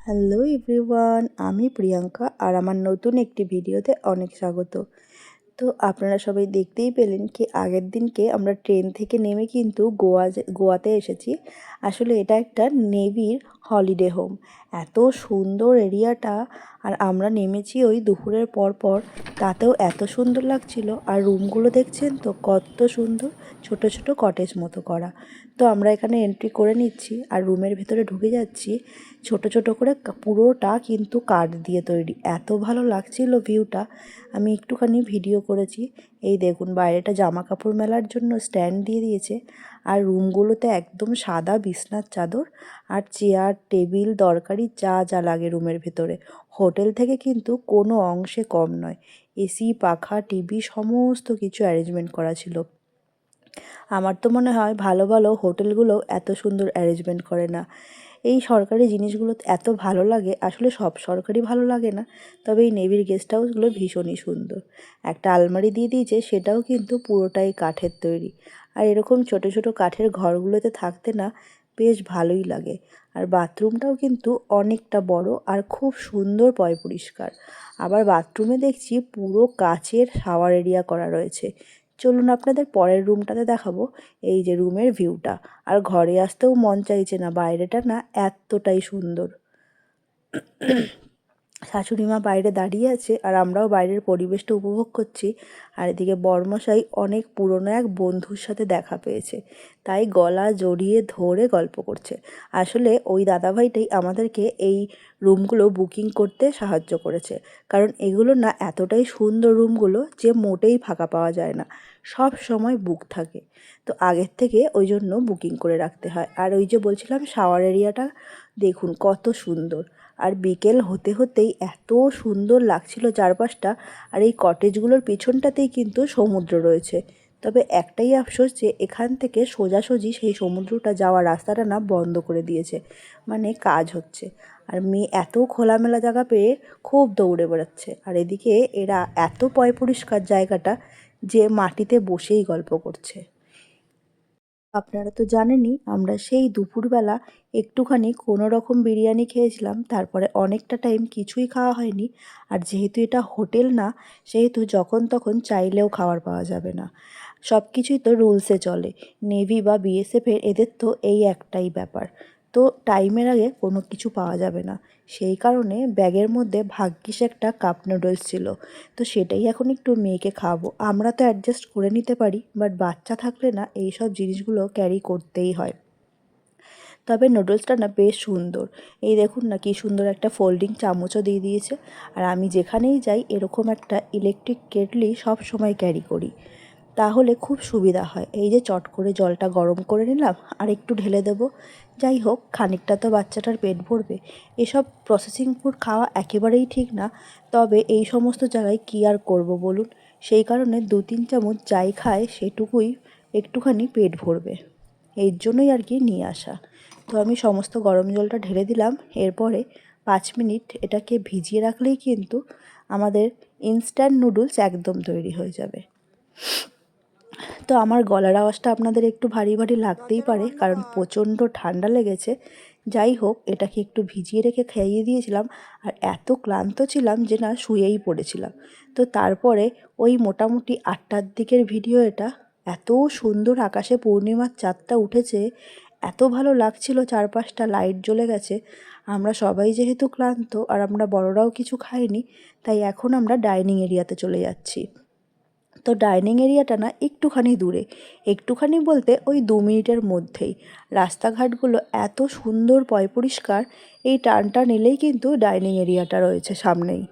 Hello everyone, আমি প্রিয়াঙ্কা আর আমার নতুন একটি ভিডিওতে অনেক স্বাগত। তো আপনারা সবাই দেখতেই পেলেন কি আগের দিনকে আমরা ট্রেন থেকে নেমে কিন্তু গোয়া গোয়াতে এসেছি। আসলে এটা একটা নেভির হলিডে হোম এত সুন্দর এরিয়াটা, আর আমরা নেমেছি ওই দুপুরের পর পর। তাতেও এত সুন্দর লাগছিল, আর রুমগুলো দেখছেন তো কত সুন্দর, ছোট ছোট কটেজ মতো করা। তো আমরা এখানে এন্ট্রি করে নিচ্ছি, আর রুমের ভেতরে ঢুকে যাচ্ছি। ছোট ছোট করে পুরোটা কিন্তু কাঠ দিয়ে তৈরি। এত ভালো লাগছিল ভিউটা আমি একটুখানি ভিডিও করেছি। এই দেখুন, বাইরেটা জামা কাপড় মেলার জন্য স্ট্যান্ড দিয়ে দিয়েছে। আর রুমগুলোতে একদম সাদা বিছনার চাদর আর চেয়ার, টেবিল, দরকারি যা যা লাগে রুমের ভেতরে। হোটেল থেকে কিন্তু কোনো অংশে কম নয়। এসি, পাখা, টিভি সমস্ত কিছু অ্যারেঞ্জমেন্ট করা ছিল। আমার তো মনে হয় ভালো ভালো হোটেলগুলো এত সুন্দর অ্যারেঞ্জমেন্ট করে না। এই সরকারি জিনিসগুলো এত ভালো লাগে, আসলে সব সরকারি ভালো লাগে না। তবে এই নেভির গেস্ট হাউসগুলো ভীষণই সুন্দর। একটা আলমারি দিয়ে দিয়েছে, সেটাও কিন্তু পুরোটাই কাঠের তৈরি। আর এরকম ছোট ছোট কাঠের ঘরগুলোতে থাকতে না বেশ ভালোই লাগে। আর বাথরুমটাও কিন্তু অনেকটা বড় আর খুব সুন্দর পয় পরিষ্কার। আবার বাথরুমে দেখছি পুরো কাচের শাওয়ার এরিয়া করা রয়েছে। চলুন আপনাদের পরের রুমটাতে দেখাবো এই যে রুমের ভিউটা আর ঘরে আসতেও মন চাইছে না, বাইরেটা না এতটাই সুন্দর। শাশুড়ি মা বাইরে দাঁড়িয়ে আছে আর আমরাও বাইরের পরিবেশটা উপভোগ করছি। আর এদিকে বর্মশাই অনেক পুরনো এক বন্ধুর সাথে দেখা পেয়েছে। তাই গলা জড়িয়ে ধরে গল্প করছে। আসলে ওই দাদাভাইটাই আমাদেরকে এই রুমগুলো বুকিং করতে সাহায্য করেছে। কারণ এগুলো না এতটাই সুন্দর রুমগুলো যে মোটেই ফাঁকা পাওয়া যায় না। সব সময় বুক থাকে। তো আগের থেকে ওই জন্য বুকিং করে রাখতে হয়। আর ওই যে বলছিলাম শাওয়ার এরিয়াটা, দেখুন কত সুন্দর। আর বিকেল হতে হতেই এত সুন্দর লাগছিল চারপাশটা আর এই কটেজগুলোর পিছনটাতেই কিন্তু সমুদ্র রয়েছে। তবে একটাই আফসোস যে এখান থেকে সোজাসুজি সেই সমুদ্রটা যাওয়ার রাস্তাটা না বন্ধ করে দিয়েছে মানে কাজ হচ্ছে। আর মেয়ে এত খোলামেলা জায়গা পেয়ে খুব দৌড়ে বেড়াচ্ছে। আর এদিকে এরা এত পয় পরিষ্কার জায়গাটা যে মাটিতে বসেই গল্প করছে। আপনারা তো জানেনই, আমরা সেই দুপুরবেলা একটুখানি কোনো রকম বিরিয়ানি খেয়েছিলাম, তারপরে অনেকটা টাইম কিছুই খাওয়া হয়নি। আর যেহেতু এটা হোটেল না, সেহেতু যখন তখন চাইলেও খাবার পাওয়া যাবে না। সব কিছুই তো রুলসে চলে। নেভি বা বিএসএফের এদের তো এই একটাই ব্যাপার। তো টাইমের আগে কোনো কিছু পাওয়া যাবে না। সেই কারণে ব্যাগের মধ্যে ভাগ্যিস একটা কাপ নুডলস ছিল। তো সেটাই এখন একটু মেয়েকে খাব আমরা তো অ্যাডজাস্ট করে নিতে পারি বাট বাচ্চা থাকলে না এই সব জিনিসগুলো ক্যারি করতেই হয়। তবে নুডলসটা না বেশ সুন্দর। এই দেখুন না কি সুন্দর একটা ফোল্ডিং চামচও দিয়ে দিয়েছে। আর আমি যেখানেই যাই এরকম একটা ইলেকট্রিক কেটলি সব সময় ক্যারি করি। তাহলে খুব সুবিধা হয়। এই যে চট করে জলটা গরম করে নিলাম, আর একটু ঢেলে দেবো। যাই হোক, খানিকটা তো বাচ্চাটার পেট ভরবে। এসব প্রসেসিং ফুড খাওয়া একেবারেই ঠিক না, তবে এই সমস্ত জায়গায় কী আর করব বলুন? সেই কারণে দু তিন চামচ যাই খায়, সেটুকুই একটুখানি পেট ভরবে। এর জন্যই আর কি নিয়ে আসা। তো আমি সমস্ত গরম জলটা ঢেলে দিলাম। এরপরে পাঁচ মিনিট এটাকে ভিজিয়ে রাখলেই কিন্তু আমাদের ইনস্ট্যান্ট নুডলস একদম তৈরি হয়ে যাবে। তো আমার গলার আওয়াজটা আপনাদের একটু ভারী ভারী লাগতেই পারে, কারণ প্রচণ্ড ঠান্ডা লেগেছে। যাই হোক, এটাকে একটু ভিজিয়ে রেখে খাইয়ে দিয়েছিলাম আর এত ক্লান্ত ছিলাম যে না শুয়েই পড়েছিলাম। তো তারপরে ওই মোটামুটি আটটার দিকের ভিডিও এটা, এত সুন্দর আকাশে পূর্ণিমার চাঁদটা উঠেছে, এত ভালো লাগছিল চারপাশটা, লাইট জ্বলে গেছে। আমরা সবাই যেহেতু ক্লান্ত আর আমরা বড়রাও কিছু খাইনি, তাই এখন আমরা ডাইনিং এরিয়াতে চলে যাচ্ছি। তো ডাইনিং এরিয়াটা না একটুখানি দূরে। একটুখানি বলতে ওই দু মিনিটের মধ্যেই। রাস্তাঘাটগুলো এত সুন্দর পয় পরিষ্কার এই টানটা নিলেই কিন্তু ডাইনিং এরিয়াটা রয়েছে সামনেই।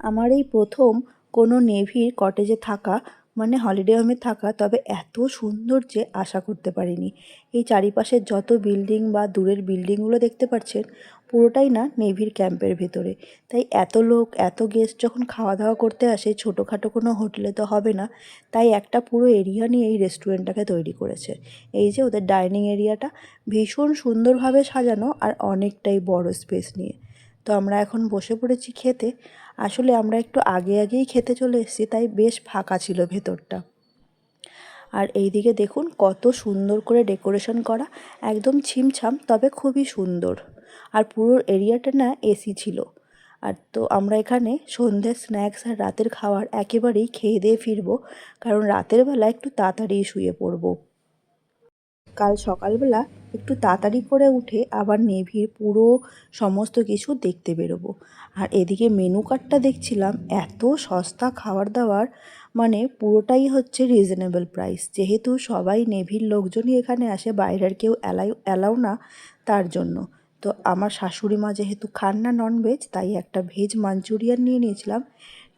আমার এই প্রথম কোনো নেভির কটেজে থাকা মানে হলিডে হোমে থাকা, তবে এত সুন্দর যে আশা করতে পারিনি। এই চারিপাশের যত বিল্ডিং বা দূরের বিল্ডিংগুলো দেখতে পাচ্ছেন পুরোটাই না নেভির ক্যাম্পের ভেতরে। তাই এত লোক, এত গেস্ট যখন খাওয়া দাওয়া করতে আসে, ছোটোখাটো কোনো হোটেলে তো হবে না, তাই একটা পুরো এরিয়া নিয়ে এই রেস্টুরেন্টটাকে তৈরি করেছে। এই যে ওদের ডাইনিং এরিয়াটা ভীষণ সুন্দরভাবে সাজানো আর অনেকটাই বড় স্পেস নিয়ে। তো আমরা এখন বসে পড়েছি খেতে। আসলে আমরা একটু আগে আগেই খেতে চলে এসেছি, তাই বেশ ফাঁকা ছিল ভেতরটা। আর এই দিকে দেখুন কত সুন্দর করে ডেকোরেশন করা, একদম ছিমছাম, তবে খুবই সুন্দর। আর পুরো এরিয়াটা না এসি ছিল। আর তো আমরা এখানে সন্ধ্যের স্ন্যাক্স আর রাতের খাবার একেবারেই খেয়ে দিয়ে ফিরবো, কারণ রাতের বেলা একটু তাড়াতাড়ি শুয়ে পড়ব। কাল সকালবেলা একটু তাড়াতাড়ি করে উঠে আবার নেভির পুরো সমস্ত কিছু দেখতে বেরোবো। আর এদিকে মেনু কার্ডটা দেখছিলাম, এত সস্তা খাবার দাবার মানে পুরোটাই হচ্ছে রিজনেবল প্রাইস যেহেতু সবাই নেভির লোকজনই এখানে আসে, বাইরের কেউ অ্যালাই অ্যালাউ না তার জন্য। তো আমার শাশুড়ি মা যেহেতু খান না ননভেজ তাই একটা ভেজ মাঞ্চুরিয়ান নিয়ে নিয়েছিলাম।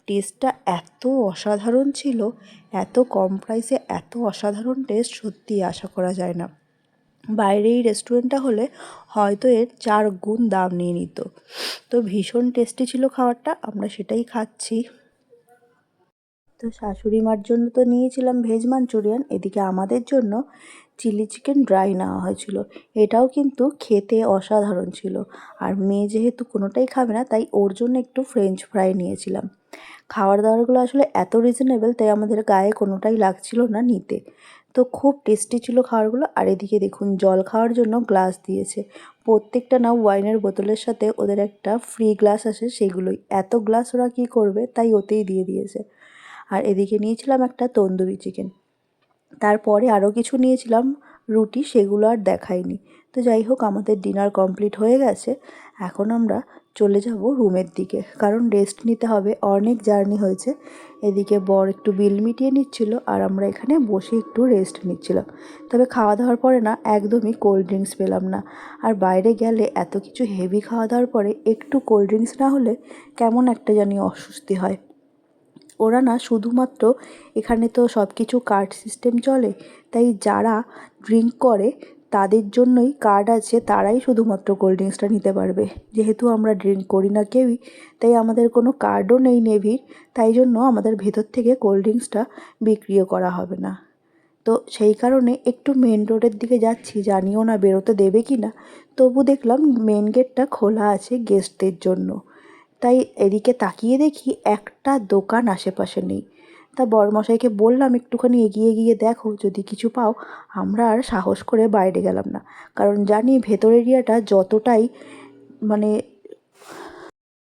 টেস্টটা এত অসাধারণ ছিল, এত কম প্রাইসে এত অসাধারণ টেস্ট সত্যি আশা করা যায় না। বাইরে এই রেস্টুরেন্টটা হলে হয়তো এর চার গুণ দাম নিয়ে নিত। তো ভীষণ টেস্টি ছিল খাবারটা, আমরা সেটাই খাচ্ছি। তো শাশুড়ি মার জন্য তো নিয়েছিলাম ভেজ মাঞ্চুরিয়ান এদিকে আমাদের জন্য চিলি চিকেন ড্রাই নেওয়া হয়েছিল। এটাও কিন্তু খেতে অসাধারণ ছিল। আর মেয়ে যেহেতু কোনোটাই খাবে না, তাই ওর জন্য একটু ফ্রেঞ্চ ফ্রাই নিয়েছিলাম। খাবার দাবারগুলো আসলে এত রিজনেবল তাই আমাদের গায়ে কোনোটাই লাগছিল না নিতে। তো খুব টেস্টি ছিল খাবারগুলো। আর এদিকে দেখুন, জল খাওয়ার জন্য গ্লাস দিয়েছে। প্রত্যেকটা না ওয়াইনের বোতলের সাথে ওদের একটা ফ্রি গ্লাস আসে, সেগুলোই। এত গ্লাস ওরা কী করবে? তাই ওতেই দিয়ে দিয়েছে। আর এদিকে নিয়েছিলাম একটা তন্দুরি চিকেন তারপরে আরও কিছু নিয়েছিলাম, রুটি সেগুলো আর দেখাইনি। তো যাই হোক, আমাদের ডিনার কমপ্লিট হয়ে গেছে। এখন আমরা চলে যাব রুমের দিকে, কারণ রেস্ট নিতে হবে, অনেক জার্নি হয়েছে। এদিকে বর একটু বিল মিটিয়ে নিচ্ছিল আর আমরা এখানে বসে একটু রেস্ট নিচ্ছিলাম। তবে খাওয়া দাওয়ার পরে না, একদমই কোল্ড ড্রিঙ্কস পেলাম না। আর বাইরে গেলে এত কিছু হেভি খাওয়া দাওয়ার পরে একটু কোল্ড ড্রিঙ্কস না হলে কেমন একটা জানি অস্বস্তি হয়। ওরা না শুধুমাত্র এখানে তো সব কিছু কার্ড সিস্টেম চলে, তাই যারা ড্রিঙ্ক করে তাদের জন্যই কার্ড আছে, তারাই শুধুমাত্র কোল্ড ড্রিঙ্কসটা নিতে পারবে। যেহেতু আমরা ড্রিঙ্ক করি না কেউই, তাই আমাদের কোনো কার্ডও নেই নেভির, তাই জন্য আমাদের ভেতর থেকে কোল্ড ড্রিঙ্কসটা বিক্রিও করা হবে না। তো সেই কারণে একটু মেন রোডের দিকে যাচ্ছি, জানিও না বেরোতে দেবে কি না তবু দেখলাম মেন গেটটা খোলা আছে গেস্টদের জন্য। তাই এদিকে তাকিয়ে দেখি একটা দোকান আশেপাশে নেই। তা বড়মশাইকে বললাম একটুখানি এগিয়ে গিয়ে দেখো যদি কিছু পাও আমরা আর সাহস করে বাইরে গেলাম না। কারণ জানি ভেতর এরিয়াটা যতটাই মানে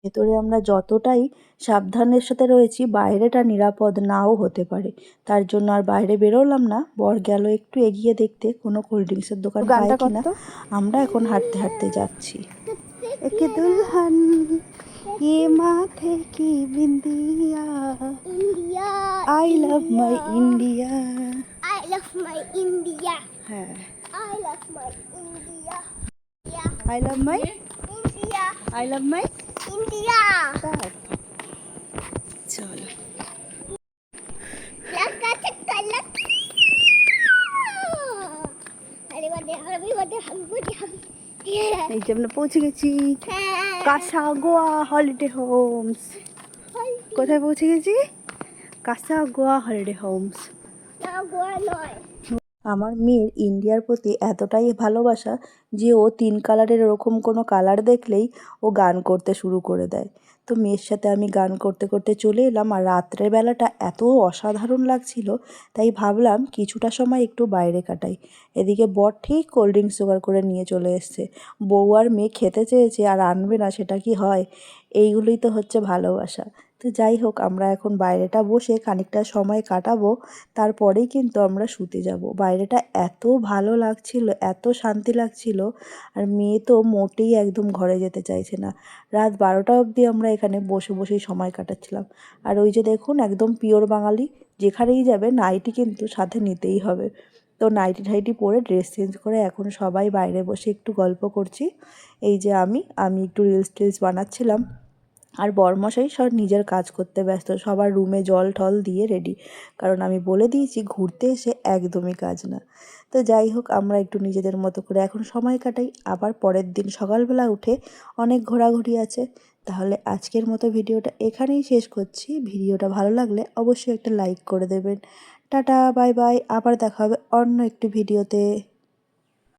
ভেতরে আমরা যতটাই সাবধানের সাথে রয়েছি বাইরেটা নিরাপদ নাও হতে পারে। তার জন্য আর বাইরে বেরোলাম না। বর গেল একটু এগিয়ে দেখতে কোনো কোল্ড ড্রিঙ্কসের দোকান আমরা এখন হাঁটতে হাঁটতে যাচ্ছি। একে দুলহান। ये माथे की बिंदिया। India I love my India. I love my India I love my India I love my India I love my India चलो। लगा चक्कर हम भी हम এই যে আমরা পৌঁছে গেছি। কাসা গোয়া হলিডে হোমস কোথায় পৌঁছে গেছি? কাসা গোয়া হলিডে হোমস আমার মেয়ের ইন্ডিয়ার প্রতি এতটাই ভালোবাসা যে ও তিন কালারের ওরকম কোনো কালার দেখলেই ও গান করতে শুরু করে দেয়। তো মেয়ের সাথে আমি গান করতে করতে চলে এলাম আর রাত্রের বেলাটা এত অসাধারণ লাগছিল, তাই ভাবলাম কিছুটা সময় একটু বাইরে কাটাই। এদিকে বর ঠিক কোল্ড ড্রিঙ্কস জোগাড় করে নিয়ে চলে এসছে। বউ আর মেয়ে খেতে চেয়েছে আর আনবে না, সেটা কি হয়? এইগুলোই তো হচ্ছে ভালোবাসা। তো যাই হোক, আমরা এখন বাইরেটা বসে খানিকটা সময় কাটাবো, তারপরেই কিন্তু আমরা শুতে যাব। বাইরেটা এত ভালো লাগছিল, এত শান্তি লাগছিল, আর মেয়ে তো মোটেই একদম ঘরে যেতে চাইছে না। রাত বারোটা অবধি আমরা এখানে বসে বসেই সময় কাটাচ্ছিলাম। আর ওই যে দেখুন, একদম পিওর বাঙালি, যেখানেই যাবে নাইটি কিন্তু সাথে নিতেই হবে। তো নাইটি ঠাইটি পরে ড্রেস চেঞ্জ করে এখন সবাই বাইরে বসে একটু গল্প করছি। এই যে আমি আমি একটু রিলস টিলস বানাচ্ছিলাম। আর বরমশাই সব নিজের কাজ করতে ব্যস্ত, সবার রুমে জল টল দিয়ে রেডি কারণ আমি বলে দিয়েছি, ঘুরতে এসে একদমই কাজ না। তো যাই হোক, আমরা একটু নিজেদের মতো করে এখন সময় কাটাই। আবার পরের দিন সকালবেলা উঠে অনেক ঘোরাঘুরি আছে। তাহলে আজকের মতো ভিডিওটা এখানেই শেষ করছি। ভিডিওটা ভালো লাগলে অবশ্যই একটা লাইক করে দেবেন। টাটা বাই বাই আবার দেখা হবে অন্য একটি ভিডিওতে।